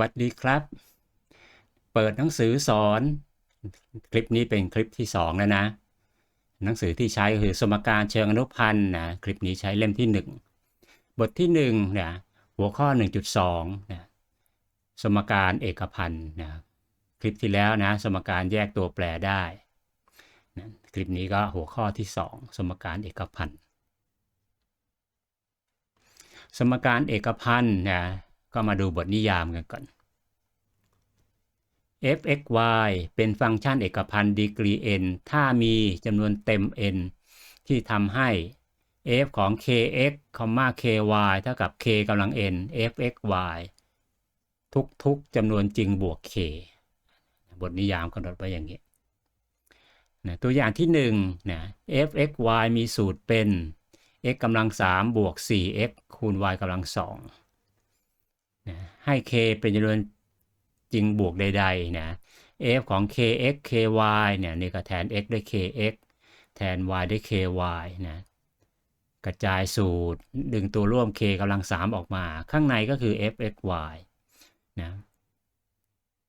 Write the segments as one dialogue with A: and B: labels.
A: วัสดีครับ เปิดหนังสือสอน คลิปนี้เป็นคลิปที่สองแล้วนะ หนังสือที่ใช้คือสมการเชิงอนุพันธ์นะคลิปนี้ใช้เล่มที่หนึ่งบทที่หนึ่งนะหัวข้อ 1.2นะสมการเอกพันธ์นะคลิปที่แล้วนะสมการแยกตัวแปรได้นะคลิปนี้ก็หัวข้อที่สองสมการเอกพันธ์สมการเอกพันธ์นะก็มาดูบทนิยามกันก่อน f x y เป็นฟังก์ชันเอกพันธ์ดีกรี n ถ้ามีจำนวนเต็ม n ที่ทำให้ f ของ k x k y เท่ากับ k กำลัง n f x y ทุกๆจำนวนจริงบวก k บทนิยามกำหนดไว้อย่างนี้นะตัวอย่างที่1นะ f x y มีสูตรเป็น x กำลัง3บวก 4x คูณ y กำลัง2นะให้ k เป็นจำนวน จริงบวกใดๆนะ f ของ kx ky เนี่ยนี่ก็แทน x ด้วย kx แทน y ด้วย ky นะกระจายสูตรดึงตัวร่วม k กำลัง 3 ออกมา ข้างในก็คือ fxy นะ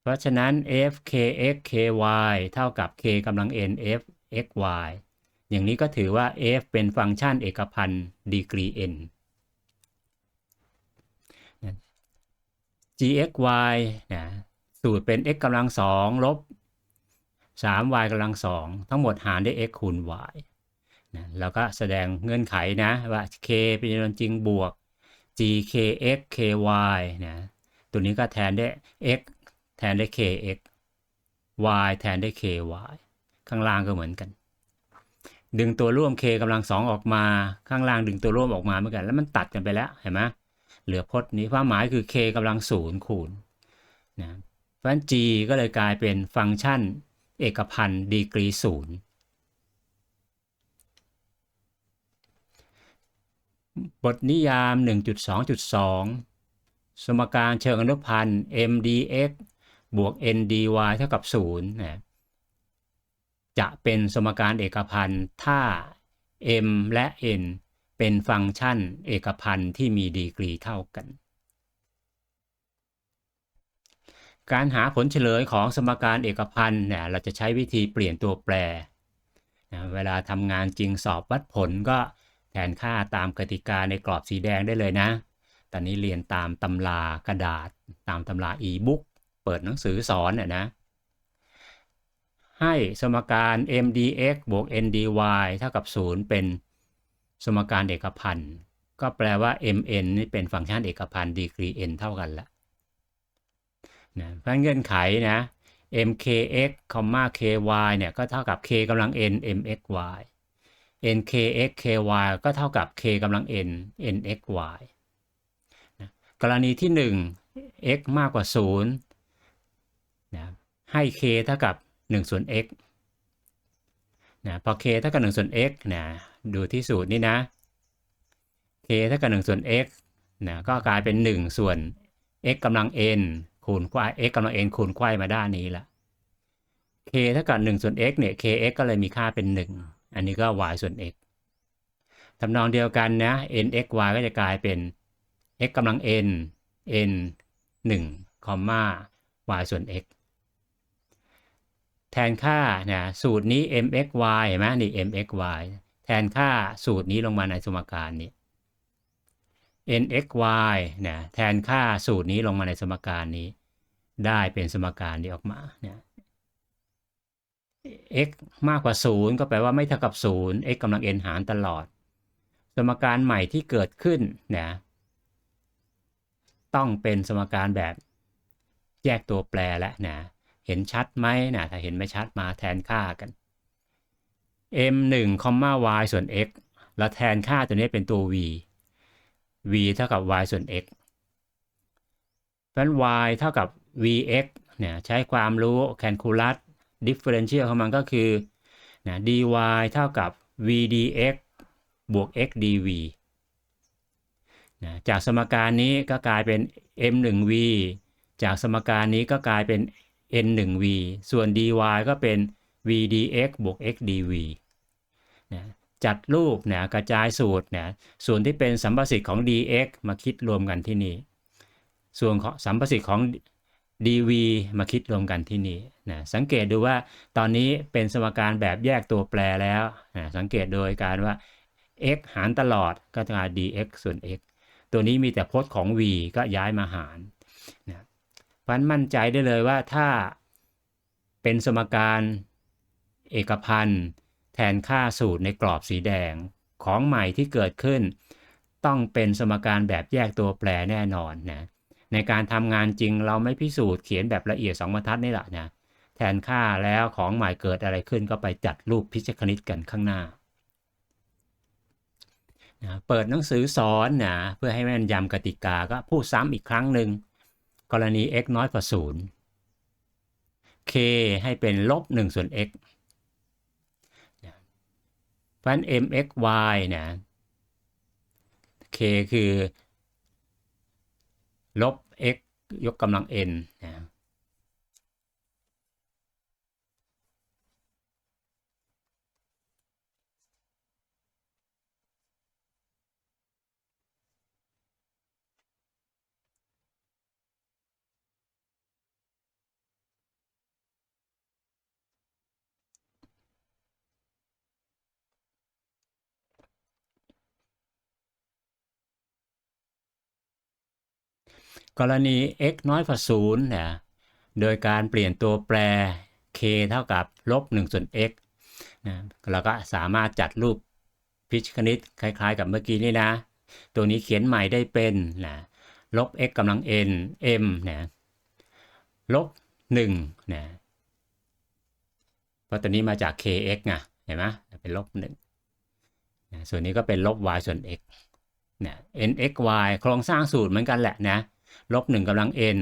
A: เพราะฉะนั้น f kx ky เท่ากับ k กำลัง n f xy อย่างนี้ก็ถือว่า f เป็นฟังก์ชันเอกพันธ์ดีกรี n gxy นะ สูตรเป็น x กำลังสองลบ 3y กำลังสองทั้งหมดหารด้วย x คูณ y นะแล้วก็แสดงเงื่อนไขนะว่า k เป็นจำนวนจริงบวก gkx ky นะตัวนี้ก็แทนด้วย x แทนด้วย kx y แทนด้วย ky ข้างล่างก็เหมือนกัน ดึงตัวร่วม k กำลังสองออกมาข้างล่างดึงตัวร่วมออกมาเหมือนกัน แล้วมันตัดกันไปแล้วเห็นไหมเหลือพจน์นี้ความหมายคือ k กำลังศูนย์คูณนะ ราะฉะนั้น g ก็เลยกลายเป็นฟังก์ชันเอกพันธ์ดีกรีศูนย์บทนิยาม 1.2.2 สมการเชิงอนุพันธ์ m dx บวก n dy เท่ากับ0นะจะเป็นสมการเอกพันธ์ถ้า m และ n เป็นฟังก์ชันเอกพันธ์ที่มีดีกรีเท่ากัน การหาผลเฉลยของสมการเอกพันธ์เนี่ยเราจะใช้วิธีเปลี่ยนตัวแปรนะเวลาทำงานจริงสอบวัดผลก็แทนค่าตามกติกาในกรอบสีแดงได้เลยนะ ตอนนี้เรียนตามตำรากระดาษ ตามตำรา e-book เปิดหนังสือสอนน่ยนะ ให้สมการ m dx บวก n dy เท่ากับ 0 เป็นสมการเอกพันธ์ก็แปลว่า mn นี่เป็นฟังก์ชันเอกพันธ์ดีกรี n เท่ากันละ นะเพราะเงื่อนไขนะ mkx, ky เนี่ยก็เท่ากับ k กำลัง n mxy nkx ky ก็เท่ากับ k กำลัง n nxy นะกรณีที่ 1 x มากกว่า 0นะให้ k เท่ากับ1ส่วน x นะพอ k เท่ากับ1ส่วน x นะดูที่สูตรนี้นะ k เท่ากับ1ส่วน x นะก็กลายเป็น 1 ส่วน x กำลัง n คูณควาย x กำลัง n คูณควายมาด้านนี้ละ k เท่ากับ1ส่วน x เนี่ย kx ก็เลยมีค่าเป็น 1 อันนี้ก็ y ส่วน x ทำนองเดียวกันนะ nxy ก็จะกลายเป็น x กำลัง n n 1คอมมา y ส่วน x แทนค่านะสูตรนี้ mxy เห็นไหมนี่ mxy แทนค่าสูตรนี้ลงมาในสมการนี้ nxy นะแทนค่าสูตรนี้ลงมาในสมการนี้ ได้เป็นสมการนี้ออกมาเนี่ย x มากกว่า 0 ก็แปลว่าไม่เท่ากับ 0 x กำลัง n หารตลอด สมการใหม่ที่เกิดขึ้นนะต้องเป็นสมการแบบแยกตัวแปรแล้วนะเห็นชัดไหมนะถ้าเห็นไม่ชัดมาแทนค่ากัน m 1 y ส่วน x แล้วแทนค่าตัวนี้เป็นตัว v v เท่ากับ y ส่วน x เพราะฉะนั้น y เท่ากับ vx เนี่ยใช้ความรู้ calculus differential ของมันก็คือนะ dy เท่ากับ v dx บวก x dv นะจากสมการนี้ก็กลายเป็น m 1 v จากสมการนี้ก็กลายเป็น n 1 v ส่วน dy ก็เป็น v dx บวก x dv นะ จัดรูปเนะกระจายสูตรเนะส่วนที่เป็นสัมประสิทธิ์ของ dx มาคิดรวมกันที่นี่ ส่วนของสัมประสิทธิ์ของ dv มาคิดรวมกันที่นี่นะสังเกตดูว่าตอนนี้เป็นสมการแบบแยกตัวแปรแล้วนะสังเกตโดยการว่า x หารตลอดก็จะกลาย dx ส่วน x ตัวนี้มีแต่พจน์ของ v ก็ย้ายมาหารนะเพราะนั้นมั่นใจได้เลยว่าถ้าเป็นสมการเอกพันธ์ แทนค่าสูตรในกรอบสีแดง ของใหม่ที่เกิดขึ้น ต้องเป็นสมการแบบแยกตัวแปรแน่นอนนะในการทำงานจริงเราไม่พิสูจน์เขียนแบบละเอียด 2บรรทัดนี่แหละนะแทนค่าแล้วของใหม่เกิดอะไรขึ้นก็ไปจัดรูปพิชคณิตกันข้างหน้านะเปิดหนังสือสอนนะเพื่อให้แม่นยำกติกาก็พูดซ้ำอีกครั้งหนึ่งกรณี x น้อยกว่า0 k ให้เป็นลบ1ส่วน x เพราะฉะนั้น mx y นะ k คือ ลบ x ยกกำลัง n นะ กรณี x น้อยกว่า0นะโดยการเปลี่ยนตัวแปร k เท่ากับลบ1ส่วน x นะเราก็สามารถจัดรูปพิชคณิตคล้ายๆ กับเมื่อกี้นี่นะ ตัวนี้เขียนใหม่ได้เป็นนะลบ x กำลัง n m นะลบ1นะเพราะตัวนี้มาจาก kx ไงเห็นไหมเป็นลบ1นะส่วนนี้ก็เป็นลบ y ส่วน x นะ nxy โครงสร้างสูตรเหมือนกันแหละนะ ลบหนึ่งกำลัง n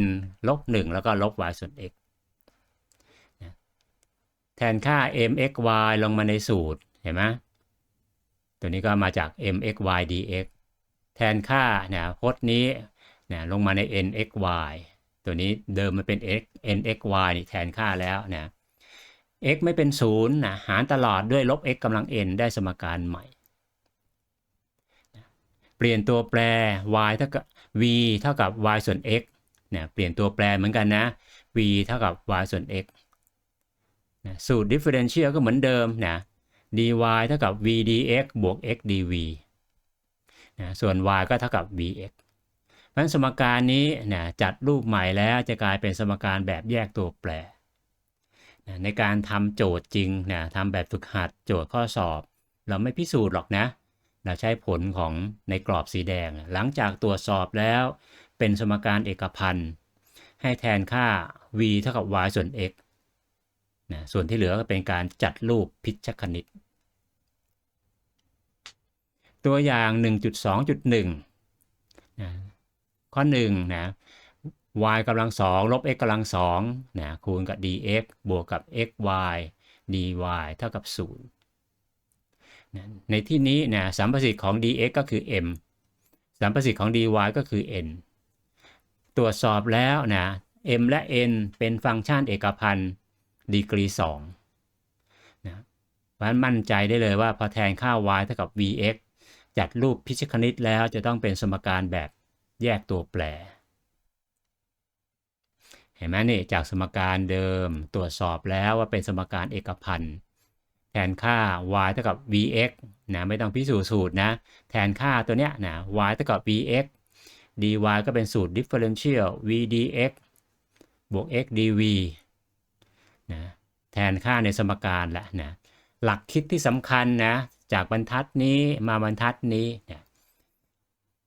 A: n ลบหนึ่งแล้วก็ลบ y ส่วน x แทนค่า mxy ลงมาในสูตร เห็นไหมตัวนี้ก็มาจาก mxy dx แทนค่าเนี่ยพจน์นี้เนี่ยลงมาใน nxy ตัวนี้เดิมมันเป็น x nxy นี่แทนค่าแล้วเนะ x ไม่เป็นศูนย์นะหารตลอดด้วยลบ x กำลัง n ได้สมการใหม่ ปลี่ยนตัวแปร y เท่ากับ v เท่ากับ y ส่วน x เนี่ยเปลี่ยนตัวแปรเหมือนกันนะ v เท่ากับ y ส่วน x นะสูตร differential ก็เหมือนเดิมนะ dy เท่ากับ v dx บวก x dv นะส่วน y ก็เท่ากับ vx เพราะฉะนั้นสมการนี้นะจัดรูปใหม่แล้วจะกลายเป็นสมการแบบแยกตัวแปรนะในการทำโจทย์จริงนะทำแบบฝึกหัดโจทย์ข้อสอบ เราไม่พิสูจน์หรอกนะ เราใช้ผลของในกรอบสีแดง หลังจากตรวจสอบแล้ว เป็นสมการเอกพันธ์ให้แทนค่า v เท่ากับ y ส่วน x นะส่วนที่เหลือก็เป็นการจัดรูปพิชคณิต ตัวอย่าง 1.2.1นะข้อ1นะ y กำลัง2ลบ x กำลัง2นะคูณกับ dx บวกกับ xy dy เท่ากับ 0 ในที่นี้นะสัมประสิทธิ์ของ dx ก็คือ m สัมประสิทธิ์ของ dy ก็คือ n ตรวจสอบแล้วนะ m และ n เป็นฟังก์ชันเอกพันธ์ดีกรี2นะเพราะฉะนั้นมั่นใจได้เลยว่าพอแทนค่า y เท่ากับ vx จัดรูปพิชคณิตแล้วจะต้องเป็นสมการแบบแยกตัวแปร เห็นไหมนี่จากสมการเดิมตรวจสอบแล้วว่าเป็นสมการเอกพันธ์ แทนค่า y เท่ากับ vx นะไม่ต้องพิสูจน์สูตรนะ แทนค่าตัวเนี้ยนะ y เท่ากับ vx dy ก็เป็นสูตร differential v dx บวก x dv นะแทนค่าในสมการละนะหลักคิดที่สำคัญนะจากบรรทัดนี้มาบรรทัดนี้นะ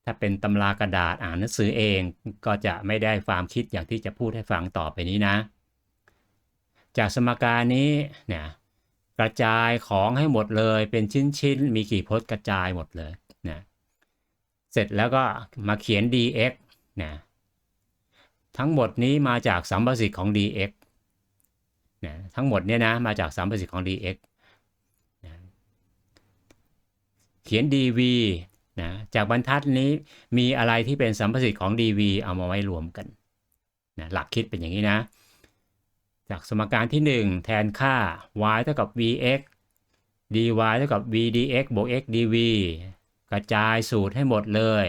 A: ถ้าเป็นตำรากระดาษอ่านหนังสือเองก็จะไม่ได้ความคิดอย่างที่จะพูดให้ฟังต่อไปนี้นะ จากสมการนี้นะ กระจายของให้หมดเลย เป็นชิ้นๆ มีกี่พจน์กระจายหมดเลยนะเสร็จแล้วก็มาเขียน dx นะทั้งหมดนี้มาจากสัมประสิทธิ์ของ dx นะทั้งหมดเนี่ยนะมาจากสัมประสิทธิ์ของ dx นะเขียน dv นะจากบรรทัดนี้มีอะไรที่เป็นสัมประสิทธิ์ของ dv เอามาไว้รวมกันนะหลักคิดเป็นอย่างนี้นะ จากสมการที่ 1 แทนค่า y เท่ากับ vx dy เท่ากับ v dx บวก x dv กระจายสูตรให้หมดเลย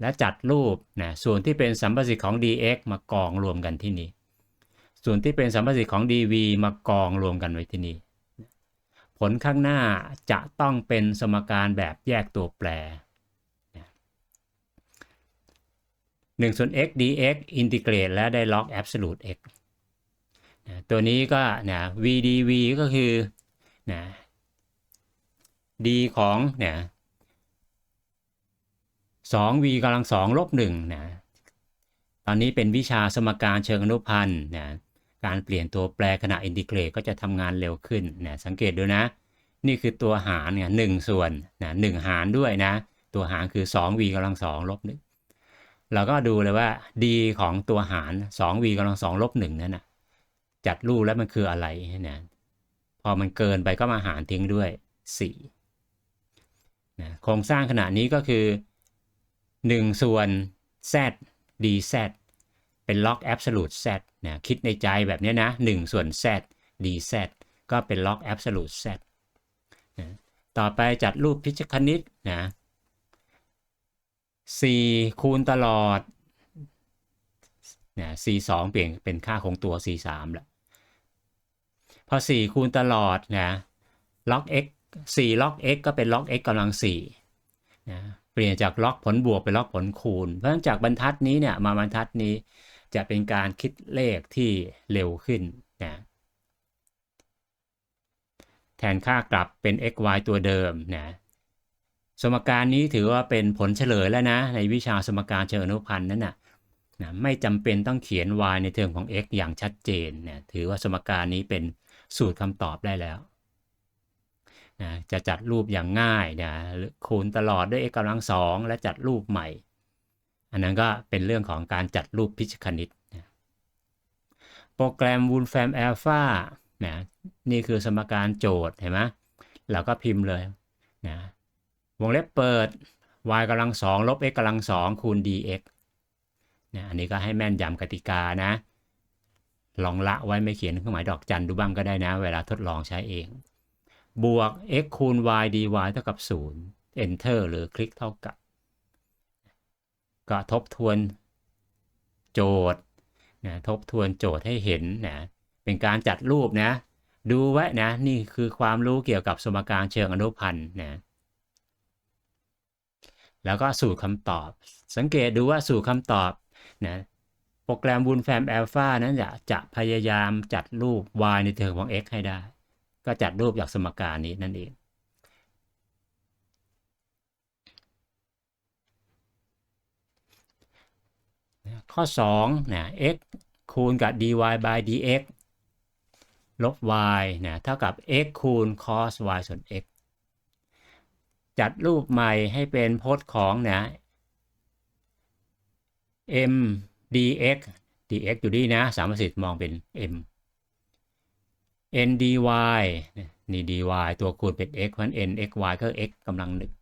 A: และจัดรูปนะส่วนที่เป็นสัมประสิทธิ์ของ dx มากองรวมกันที่นี่ส่วนที่เป็นสัมประสิทธิ์ของ dv มากองรวมกันไว้ที่นี่ผลข้างหน้าจะต้องเป็นสมการแบบแยกตัวแปร1ส่วน x dx อินทิเกรตและได้ล็อก absolute x นะตัวนี้ก็นะ v dv ก็คือนะ d ของเนี่ย 2v กำลังสองลบ1นะ ตอนนี้เป็นวิชาสมการเชิงอนุพันธ์นะ การเปลี่ยนตัวแปรขณะอินทิเกรตก็จะทำงานเร็วขึ้นนะ สังเกตดูนะ นี่คือตัวหารเนี่ยหนึ่งส่วนนะหนึ่งหารด้วยนะ ตัวหารคือ 2v กำลังสองลบหนึ่งเราก็ดูเลยว่า d ของตัวหาร 2v กำลังสองลบหนึ่งนั่นนะ จัดรูปแล้วมันคืออะไรนะพอมันเกินไปก็มาหารทิ้งด้วย4นะโครงสร้างขนาดนี้ก็คือ 1 ส่วน z dz เป็นล็อก absolute z นะคิดในใจแบบนี้นะ 1 ส่วน z dz ก็เป็นล็อก absolute z นะต่อไปจัดรูปพิชคณิตนะ4คูณตลอดนะ c 2เปลี่ยนเป็นค่าคงตัว c 3แล้ว อ 4 คูณตลอดนะล็อก x 4ล็อก x ก็เป็นล็อก x กำลัง4นะเปลี่ยนจากล็อกผลบวกเป็นล็อกผลคูณ เพราะฉะนั้นจากบรรทัดนี้เนี่ยมาบรรทัดนี้จะเป็นการคิดเลขที่เร็วขึ้นนะแทนค่ากลับเป็น x y ตัวเดิมนะสมการนี้ถือว่าเป็นผลเฉลยแล้วนะ ในวิชาสมการเชิงอนุพันธ์นั้นนะนะไม่จำเป็นต้องเขียน y ในเทอมของ x อย่างชัดเจนนะถือว่าสมการนี้เป็น สูตรคำตอบได้แล้วนะจะจัดรูปอย่างง่ายนะคูณตลอดด้วย x กำลังสองและจัดรูปใหม่ อันนั้นก็เป็นเรื่องของการจัดรูปพิชคณิตนะโปรแกรม Wolfram Alpha นะนี่คือสมการโจทย์เห็นไหมเราก็พิมพ์เลยนะวงเล็บเปิด y กำลังสองลบ x กำลังสองคูณ dx นะอันนี้ก็ให้แม่นยำกติกานะ ลองละไว้ไม่เขียนเครื่องหมายดอกจันดูบ้างก็ได้นะ เวลาทดลองใช้เอง บวก x คูณ y dy เท่ากับ 0 enter หรือคลิกเท่ากับ ก็ทบทวนโจทย์นะทบทวนโจทย์ให้เห็นนะเป็นการจัดรูปนะ ดูไว้นะ นี่คือความรู้เกี่ยวกับสมการเชิงอนุพันธ์นะแล้วก็สูตรคำตอบ สังเกตดูว่าสูตรคำตอบนะ โปรแกรม Wolfram Alpha นั้นจะจะพยายามจัดรูป y ในเทอมของ x ให้ได้ ก็จัดรูปจากสมการนี้นั่นเอง ข้อ2นะ x คูณกับ dy by dx ลบ y นะเท่ากับ x คูณ cos y ส่วน x จัดรูปใหม่ให้เป็นพจน์ของนะ m dx dx อยู่ดีนะสามสิทธิ์มองเป็น m n dy นี่ dy ตัวคูณเป็น x เพราะ n x y ก็ x กำลังหนึ่ง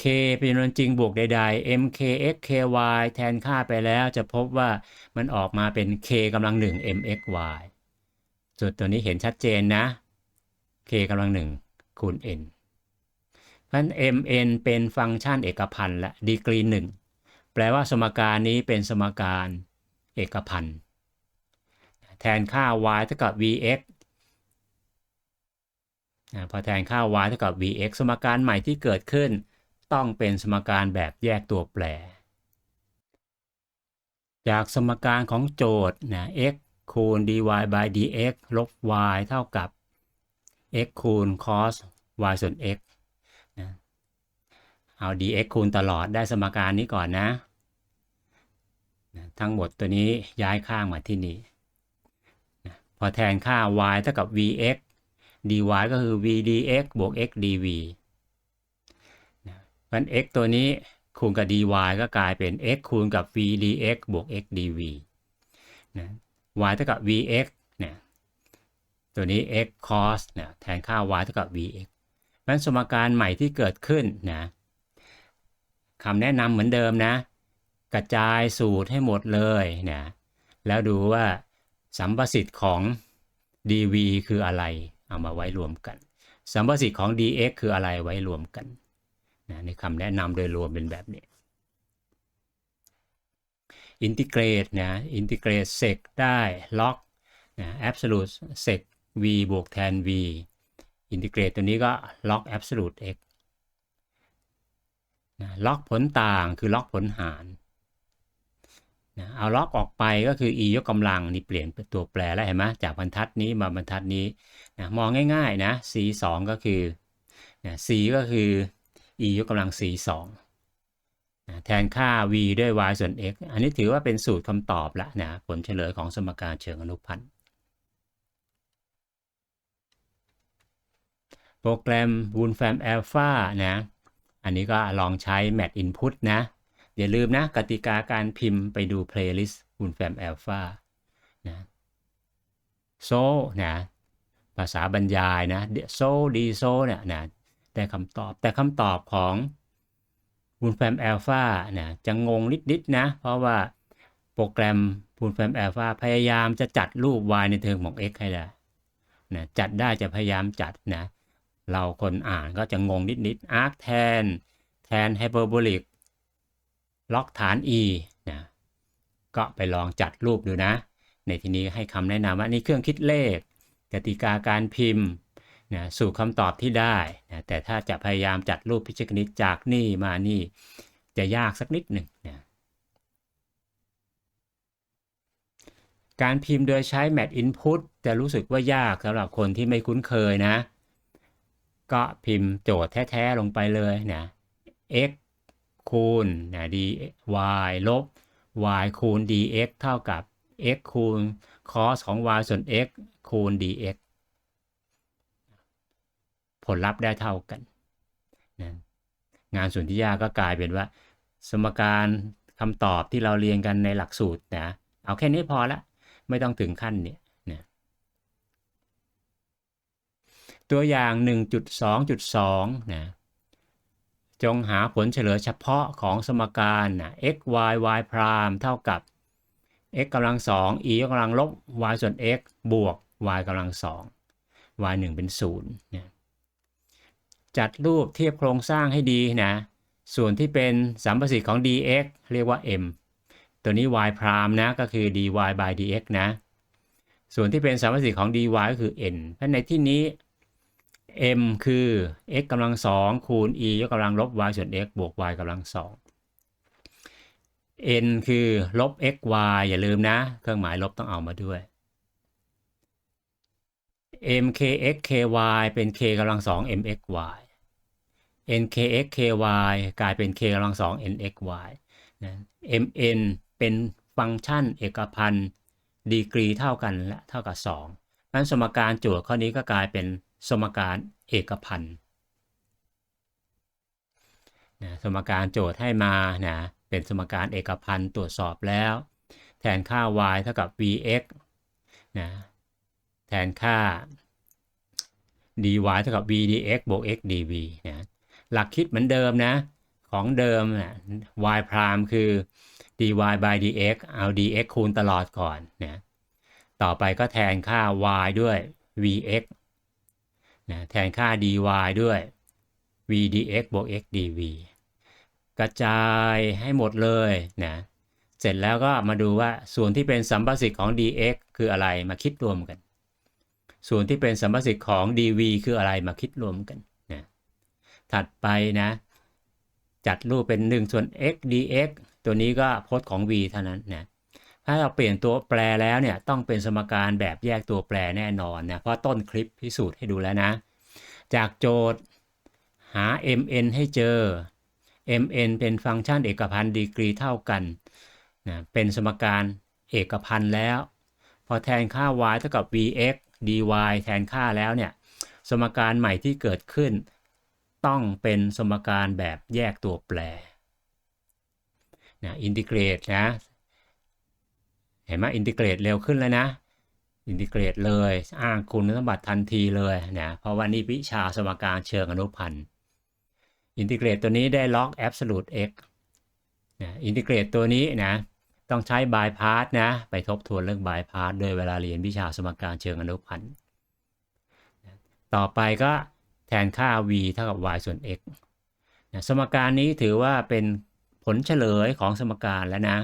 A: k เป็นจำนวนจริงบวกใดๆ m k x k y แทนค่าไปแล้วจะพบว่ามันออกมาเป็น k กำลังหนึ่ง m x y ส่วนตัวนี้เห็นชัดเจนนะ k กำลังหนึ่งคูณ n เพราะฉะ นั้น mn เป็นฟังก์ชันเอกพันธ์และดีกรีหนึ่งแปลว่าสมการนี้เป็นสมการเอกพันธ์แทนค่า y เท่ากับ vx พอแทนค่า y เท่ากับ vx สมการใหม่ที่เกิดขึ้น ต้องเป็นสมการแบบแยกตัวแปร จากสมการของโจทย์นะ x คูณ dy by dx ลบ y เท่ากับ x คูณ cos y ส่วน x เอา dx คูณตลอดได้สมการนี้ก่อนนะ ทั้งหมดตัวนี้ย้ายข้างมาที่นี่ พอแทนค่า y เท่ากับ vx dy ก็คือ v dx บวก x dv เพราะ x ตัวนี้คูณกับ dy ก็กลายเป็น x คูณกับ v dx บวก x dv นะ y เท่ากับ vx นี่ยตัวนี้ x cos นี่ยแทนค่า y เท่ากับ vx เพราะฉะนั้นสมการใหม่ที่เกิดขึ้นนะ คำแนะนำเหมือนเดิมนะ กระจายสูตรให้หมดเลยเนะแล้วดูว่าสัมประสิทธิ์ของ dv คืออะไร เอามาไว้รวมกัน สัมประสิทธิ์ของ dx คืออะไรไว้รวมกันนะในคำแนะนำโดยรวมเป็นแบบนี้อินทิเกรตนะอินทิเกรตเซกได้ล็อกนะ absolute sec v บวกแทน v อินทิเกรตตัวนี้ก็ล็อก absolutx นะล็อกผลต่างคือล็อกผลหารนะเอาล็อกออกไปก็คือ e ยกกำลังนี่เปลี่ยนตัวแปรแล้วเห็นไหมจากบรรทัดนี้มาบรรทัดนี้นะมองง่ายๆนะ c 2ก็คือนะ c ก็คือ e ยกกำลัง c 2นะแทนค่า v ด้วย y ส่วน x อันนี้ถือว่าเป็นสูตรคำตอบละนะผลเฉลยของสมการเชิงอนุพันธ์โปรแกรม Wolfram Alpha นะ อันนี้ก็ลองใช้ Match Input นะ อย่าลืมนะกติกาการพิมพ์ไปดู Playlist Wolfram Alpha นะ so นะภาษาบรรยายนะ so d so เนี่ยนะได้คำตอบแต่คำตอบของ Wolfram Alpha นะจะงงนิดๆนะ เพราะว่าโปรแกรม Wolfram Alpha พยายามจะจัดรูป y ในเทอมของ x ให้ได้นะจัดได้จะพยายามจัดนะ เราคนอ่านก็จะงงนิดๆ arc แทน แทน hyperbolic ล็อกฐาน e นะก็ไปลองจัดรูปดูนะ ในที่นี้ให้คำแนะนำว่านี่เครื่องคิดเลข กติกาการพิมพ์นะสู่คำตอบที่ได้นะแต่ถ้าจะพยายามจัดรูปพิชคณิตจากนี่มานี่จะยากสักนิดหนึ่งนะการพิมพ์โดยใช้ Math Input จะรู้สึกว่ายากสำหรับคนที่ไม่คุ้นเคยนะ ก็พิมพ์โจทย์แท้ๆลงไปเลยนะ x คูณนะ d y ลบ y คูณ dx เท่ากับ x คูณ cos ของ y ส่วน x คูณ dx ผลลัพธ์ได้เท่ากันนะงานส่วนที่ยากก็กลายเป็นว่า สมการคำตอบที่เราเรียนกันในหลักสูตรนะ เอาแค่นี้พอละ ไม่ต้องถึงขั้นเนี่ยนะ ตัวอย่าง 1.2.2 นะ จงหาผลเฉลยเฉพาะของสมการนะ x y y พรามเท่ากับ x กำลังสอง e ยกกำลังลบ y ส่วน x บวก y กำลังสอง y 1เป็น0นะจัดรูปเทียบโครงสร้างให้ดีนะ ส่วนที่เป็นสัมประสิทธิ์ของ dx เรียกว่า m ตัวนี้ y พรามนะ ก็คือ dy by dx นะ ส่วนที่เป็นสัมประสิทธิ์ของ dy ก็คือ n เพราะในที่นี้ m คือ x กำลังสองคูณ e ยกกำลังลบ y ส่วน x บวก y กำลังสอง n คือลบ x y อย่าลืมนะ เครื่องหมายลบต้องเอามาด้วย m k x k y เป็น k กำลังสอง m x y n k x k y กลายเป็น k กำลังสอง n x y นะ m n เป็นฟังก์ชันเอกพันธ์ดีกรีเท่ากันและเท่ากับ2นั้นสมการโจทย์ข้อนี้ก็กลายเป็น สมการเอกพันธ์นะสมการโจทย์ให้มานะเป็นสมการเอกพันธ์ตรวจสอบแล้ว แทนค่า y เท่ากับ vx นะแทนค่า dy เท่ากับ v dx บวก x dv นะหลักคิดเหมือนเดิมนะ ของเดิมนะ y พรามคือ dy by dx เอา dx คูณตลอดก่อนนะต่อไปก็แทนค่า y ด้วย vx นะแทนค่า dy ด้วย v dx บวก x dv กระจายให้หมดเลยนะเสร็จแล้วก็มาดูว่าส่วนที่เป็นสัมประสิทธิ์ของ dx คืออะไรมาคิดรวมกัน ส่วนที่เป็นสัมประสิทธิ์ของ dv คืออะไรมาคิดรวมกันนะถัดไปนะ จัดรูปเป็น1ส่วน x dx ตัวนี้ก็พจน์ของ v เท่านั้นนะ ถ้าเราเปลี่ยนตัวแปรแล้วเนี่ยต้องเป็นสมการแบบแยกตัวแปรแน่นอนนะเพราะต้นคลิปพิสูจน์ให้ดูแล้วนะ จากโจทย์หา mn ให้เจอ mn เป็นฟังก์ชันเอกพันธ์ดีกรีเท่ากันนะเป็นสมการเอกพันธ์แล้ว พอแทนค่า y เท่ากับ vx dy แทนค่าแล้วเนี่ยสมการใหม่ที่เกิดขึ้น ต้องเป็นสมการแบบแยกตัวแปรนะอินทิเกรตนะ เห็นไหมอินทิเกรตเร็วขึ้นแล้วนะ อินทิเกรตเลยอ้างคุณสมบัติทันทีเลยนะเพราะว่านี่วิชาสมการเชิงอนุพันธ์อินทิเกรตตัวนี้ได้ล็อก absolute x นะอินทิเกรตตัวนี้นะต้องใช้บายพาสนะไปทบทวนเรื่องบายพาสโดยเวลาเรียนวิชาสมการเชิงอนุพันธ์ต่อไปก็แทนค่า v เท่ากับ y ส่วน x นะสมการนี้ถือว่าเป็นผลเฉลยของสมการแล้วนะ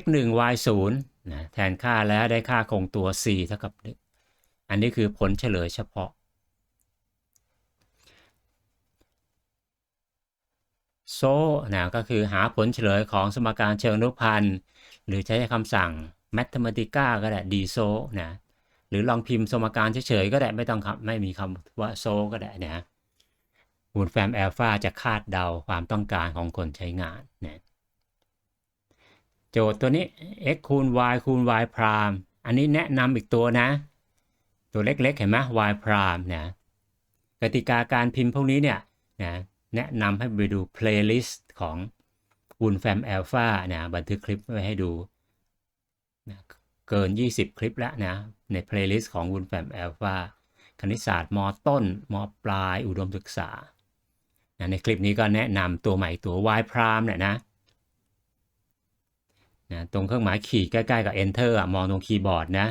A: x 1 y 0นะแทนค่าแล้วได้ค่าคงตัว c เท่ากับ อันนี้คือผลเฉลยเฉพาะ โซนะก็คือหาผลเฉลยของสมการเชิงอนุพันธ์ หรือใช้คำสั่ง mathematica ก็ได้ d so นะหรือลองพิมพ์สมการเฉยๆก็ได้ไม่ต้องครับไม่มีคำว่า so ก็ได้นะวูลแฟมแอลฟาจะคาดเดาความต้องการของคนใช้งานนะ โจทย์ตัวนี้ x คูณ y คูณ y พรามอันนี้แนะนำอีกตัวนะ ตัวเล็กๆ เห็นไหม y พรามนะกติกาการพิมพ์พวกนี้เนี่ยนะแนะนำให้ไปดู playlist ของวูลแฟมแอลฟานะบันทึกคลิปไว้ให้ดูนะเกิน 20 คลิปแล้วนะ ใน playlist ของวูลแฟมแอลฟาคณิตศาสตร์มต้นมปลายอุดมศึกษานะในคลิปนี้ก็แนะนำตัวใหม่ตัว y พรามเนี่ยนะ นะตรงเครื่องหมายขีดใกล้ๆกับ enter อะมองตรงคีย์บอร์ดนะ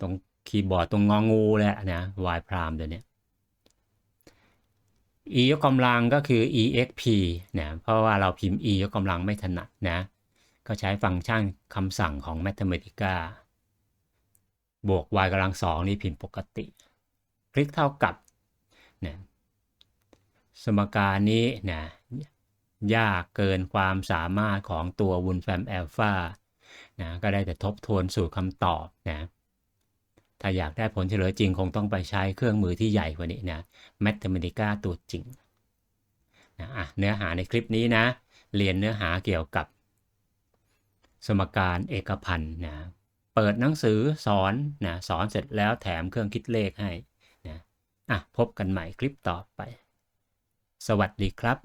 A: ตรงคีย์บอร์ดตรงงองูเละนะ y พรามตัวเนี้ย e ยกกำลังก็คือ exp นะเพราะว่าเราพิมพ์ e ยกกำลังไม่ถนัดนะ ก็ใช้ฟังก์ชันคำสั่งของ Mathematica บวก y กำลังสองนี่พิมพ์ปกติ คลิกเท่ากับนะสมการนี้นะ ยากเกินความสามารถของตัว w o l f r a m Alpha นะก็ได้แต่ทบทวนสู่คำตอบนะถ้าอยากได้ผลเฉลยจริงคงต้องไปใช้เครื่องมือที่ใหญ่กว่านี้นะ Mathematica ตัวจริงนะอะเนื้อหาในคลิปนี้นะ เรียนเนื้อหาเกี่ยวกับสมการเอกพันธ์นะเปิดหนังสือสอนนะสอนเสร็จแล้วแถมเครื่องคิดเลขให้นะอะพบกันใหม่คลิปต่อไป สวัสดีครับ